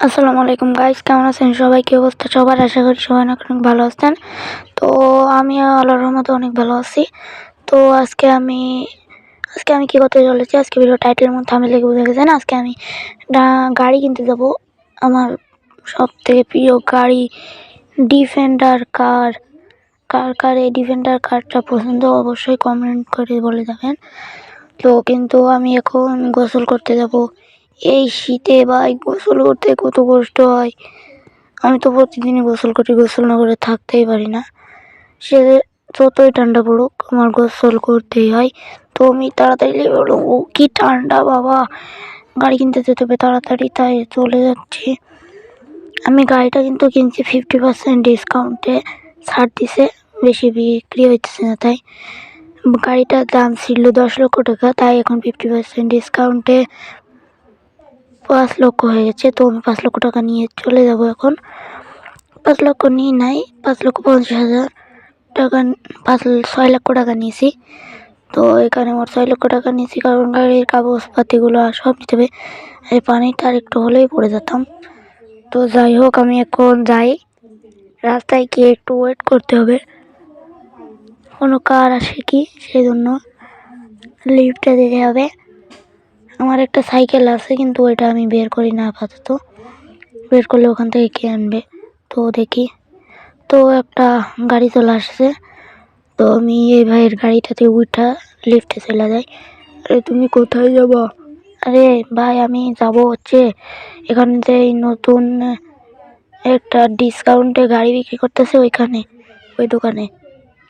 আসসালামু আলাইকুম গাইজ কেমন আছেন সবাই? কি অবস্থা সবার? আশা করি সবাই অনেক অনেক ভালো আছেন। তো আমি আল্লাহর রহমতে অনেক ভালো আছি। তো আজকে আমি আজকে আমি কি করতে চলেছি? আজকে ভিডিও টাইটেলের মধ্যে আমি লেগে বুঝে গেছেন আজকে আমি গাড়ি কিনতে যাব। আমার সব থেকে প্রিয় গাড়ি ডিফেন্ডার কার কার কার এই ডিফেন্ডার কারটা পছন্দ অবশ্যই কমেন্ট করে বলে যাবেন। তো কিন্তু আমি এখন গোসল করতে যাব। এই শীতে ভাই গোসল করতে কত কষ্ট হয়। আমি তো প্রতিদিনই গোসল করি, গোসল না করে থাকতেই পারি না। সে যতই ঠান্ডা পড়ুক, আমার গোসল করতেই হয়। তো আমি তাড়াতাড়ি বলো ও কি ঠান্ডা বাবা। গাড়ি কিনতে যেতে হবে তাড়াতাড়ি, তাই চলে যাচ্ছি। আমি গাড়িটা কিন্তু কিনছি ফিফটি পার্সেন্ট ডিসকাউন্টে ছাড় দিছে, বেশি বিক্রি হইতেছে না তাই। গাড়িটার দাম ছিল দশ লক্ষ টাকা, তাই এখন ফিফটি পার্সেন্ট ডিসকাউন্টে পাঁচ লক্ষ হয়ে গেছে, তো আমি পাঁচ লক্ষ টাকা নিয়ে চলে যাব এখন। পাঁচ লক্ষ নিয়ে নাই, পাঁচ লক্ষ পঞ্চাশ হাজার টাকা, পাঁচ ছয় লক্ষ টাকা নিয়েছি। তো এখানে আমার ছয় লক্ষ টাকা নিয়েছি, কারণ গাড়ির কাগজপাতিগুলো আর সব নিতে হবে। এই পানিটা একটু হলেই পড়ে যেতাম। তো যাই হোক, আমি এখন যাই। রাস্তায় গিয়ে একটু ওয়েট করতে হবে। কোনো কার আসে কি? সেই জন্য লিফটে দিতে হবে। আমার একটা সাইকেল আছে, কিন্তু ওইটা আমি বের করি না আপাতত। বের করলে ওখান থেকে কে আনবে? তো দেখি। তো একটা গাড়ি চলে আসছে। তো আমি এই ভাইয়ের গাড়িটাতে উঠা লিফটে চলে যাই। আরে, তুমি কোথায় যাব? আরে ভাই, আমি যাব হচ্ছে এখানে যে নতুন একটা ডিসকাউন্টে গাড়ি বিক্রি করতেছে ওইখানে, ওই দোকানে।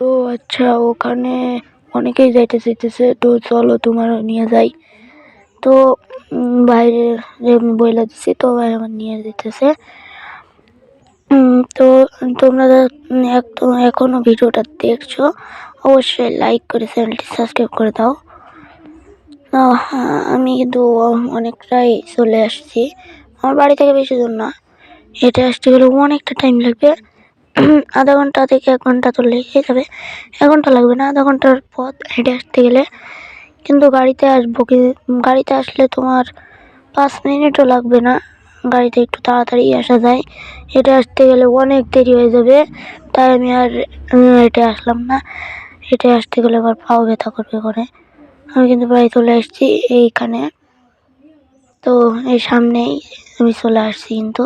তো আচ্ছা ওখানে অনেকেই যাইতে চাইতেছে। তো চলো তোমার নিয়ে যাই। তো বাইরে বইলা দিছি তো আমার নিয়ে যেতেছে। তো তোমরা যা- এক- তো এখনও ভিডিওটা দেখছ, অবশ্যই লাইক করে চ্যানেলটি সাবস্ক্রাইব করে দাও। আমি কিন্তু অনেকটাই চলে আসছি। আমার বাড়ি থেকে বেশি দূর না। হেঁটে আসতে গেলে অনেকটা টাইম লাগবে। আধা ঘণ্টা থেকে এক ঘণ্টা তো লেগে যাবে। এক ঘণ্টা লাগবে না, আধা ঘণ্টার পথ হেঁটে আসতে গেলে। কিন্তু গাড়িতে আসব কি? গাড়িতে আসলে তোমার পাঁচ মিনিটও লাগবে না। গাড়িতে একটু তাড়াতাড়ি আসা যায়। এটা আসতে গেলে অনেক দেরি হয়ে যাবে। তাই আমি আর এটা আসলাম না। এটা আসতে গেলে আবার পাও ব্যথা করবে করে আমি কিন্তু প্রায় চলে আসছি এইখানে। তো এই সামনেই আমি চলে আসছি কিন্তু।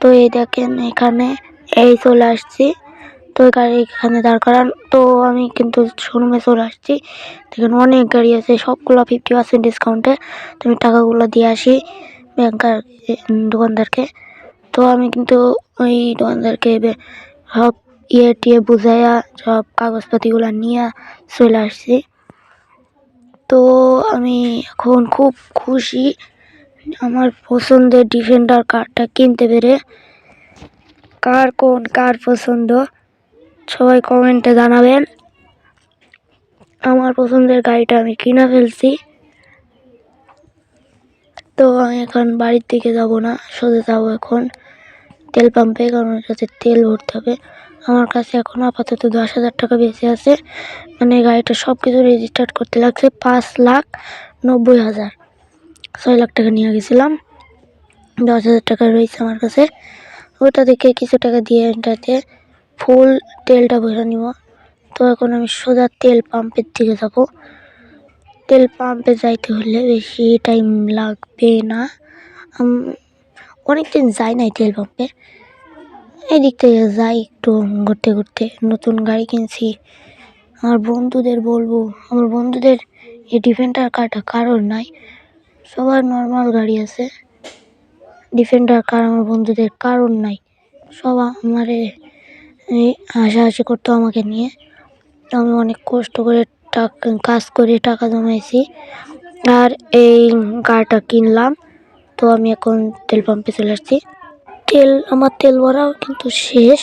তো এই দেখেন এখানে এই চলে আসছি। তো গাড়ি এখানে দাঁড় করান। তো আমি কিন্তু শোরুমে চলে আসছি। এখানে অনেক গাড়ি আছে, সবগুলো ফিফটি পার্সেন্ট ডিসকাউন্টে তো আমি টাকাগুলো দিয়ে আসি ব্যাংকার দোকানদারকে। তো আমি কিন্তু ওই দোকানদারকে সব ইয়ে টিয়ে বুঝাইয়া, সব কাগজপাতিগুলো নিয়ে চলে আসছি। তো আমি এখন খুব খুশি, আমার পছন্দের ডিফেন্ডার কারটা কিনতে পেরে। কার কোন কার পছন্দ? সবাই কমেন্টে জানাবেন। আমার পছন্দের গাড়িটা আমি কিনে ফেলছি। তো আমি এখন বাড়ির দিকে যাব না, সোজা যাব এখন। তেল পাম্পে কারণ ওটাতে তেল ভরতে হবে। আমার কাছে এখন আপাতত দশ হাজার টাকা বেঁচে আছে। মানে গাড়িটা সব কিছু রেজিস্টার্ড করতে লাগছে পাঁচ লাখ নব্বই হাজার। ছয় লাখ টাকা নিয়ে গেছিলাম। দশ হাজার টাকা রয়েছে আমার কাছে। ওটা থেকে কিছু টাকা দিয়ে এটাতে ফুল তেলটা ভরে নিব। তো এখন আমি সোজা তেল পাম্পের দিকে যাব। তেল পাম্পে যাইতে হলে বেশি টাইম লাগবে না। অনেক দিন যাই নাই তেল পাম্পে। এদিক থেকে যাই একটু ঘুরতে ঘুরতে। নতুন গাড়ি কিনছি। আমার বন্ধুদের বলব, আমার বন্ধুদের এই ডিফেন্ডার কারটা কারোর নাই। সবার নর্মাল গাড়ি আছে। ডিফেন্ডার কার আমার বন্ধুদের কারণ নাই। সব আমারে হাসাহাসি করতো আমাকে নিয়ে। তো আমি অনেক কষ্ট করে টাকা কাজ করে টাকা জমাইছি। আর এই গাড়িটা কিনলাম। তো আমি এখন তেল পাম্পে চলে আসছি। তেল আমার তেল ভরাও কিন্তু শেষ।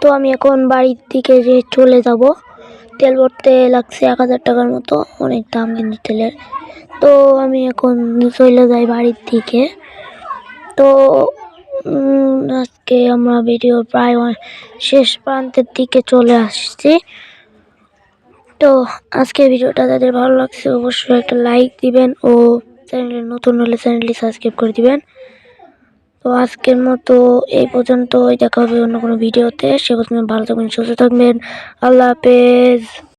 তো আমি এখন বাড়ির দিকে যে চলে যাব, তেল ভরতে লাগছে এক হাজার টাকার মতো। অনেক দাম কিন্তু তেলের। তো আমি এখন চলে যাই বাড়ির দিকে। তো আজকে আমরা ভিডিও প্রায় শেষ প্রান্তের দিকে চলে আসছি। তো আজকে ভিডিওটা তাদের ভালো লাগছে, অবশ্যই একটা লাইক দিবেন ও চ্যানেলে নতুন হলে চ্যানেলটি সাবস্ক্রাইব করে দিবেন। তো আজকের মতো এই পর্যন্তই। দেখা হবে অন্য কোনো ভিডিওতে সে পর্যন্ত ভালো থাকবেন, সুস্থ থাকবেন। আল্লাহ হাফেজ।